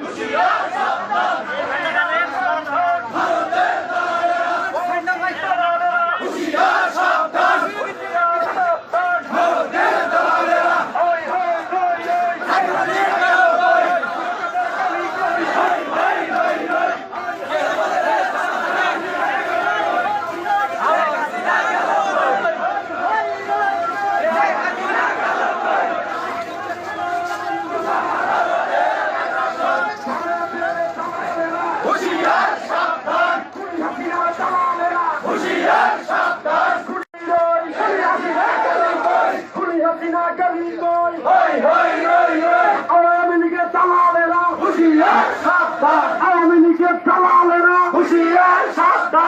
হুশিয়ার হাসিনা কালিন কই হই হই হই হই। আওয়ামী লীগের দালালেরা হুঁশিয়ার হ্যাঁ। সাবধান। আওয়ামী লীগের দালালেরা হুঁশিয়ার হ্যাঁ। সাবধান।